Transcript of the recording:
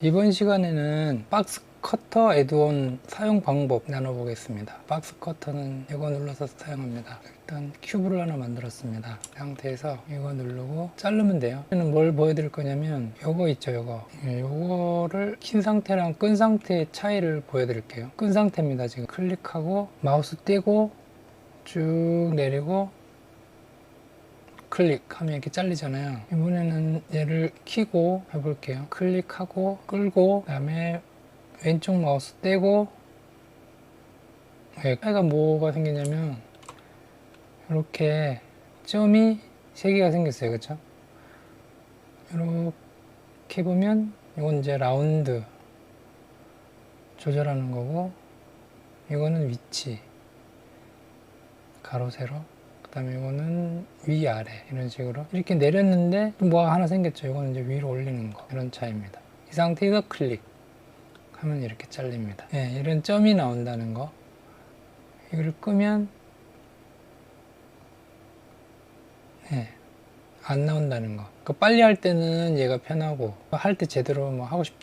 이번 시간에는 박스 커터 애드온 사용 방법 나눠보겠습니다. 박스 커터는 이거 눌러서 사용합니다. 일단 큐브를 하나 만들었습니다. 이 상태에서 이거 누르고 자르면 돼요. 저는 뭘 보여드릴 거냐면 이거 있죠, 이거. 예, 이거를 킨 상태랑 끈 상태의 차이를 보여드릴게요. 끈 상태입니다. 지금 클릭하고 마우스 떼고 쭉 내리고 클릭하면 이렇게 잘리잖아요. 이번에는 얘를 키고 해볼게요. 클릭하고 끌고 그 다음에 왼쪽 마우스 떼고 네, 차이가 뭐가 생기냐면 이렇게 점이 세 개가 생겼어요. 그렇죠? 이렇게 보면 이건 이제 라운드 조절하는 거고 이거는 위치 가로 세로 그 다음에 이거는 위아래 이런 식으로 이렇게 내렸는데 또 뭐가 하나 생겼죠. 이거는 이제 위로 올리는 거. 이런 차이입니다. 이 상태에서 클릭 하면 이렇게 잘립니다. 예, 이런 점이 나온다는 거. 이걸 끄면 예, 안 나온다는 거. 그 빨리 할 때는 얘가 편하고 할 때 제대로 뭐 하고 싶다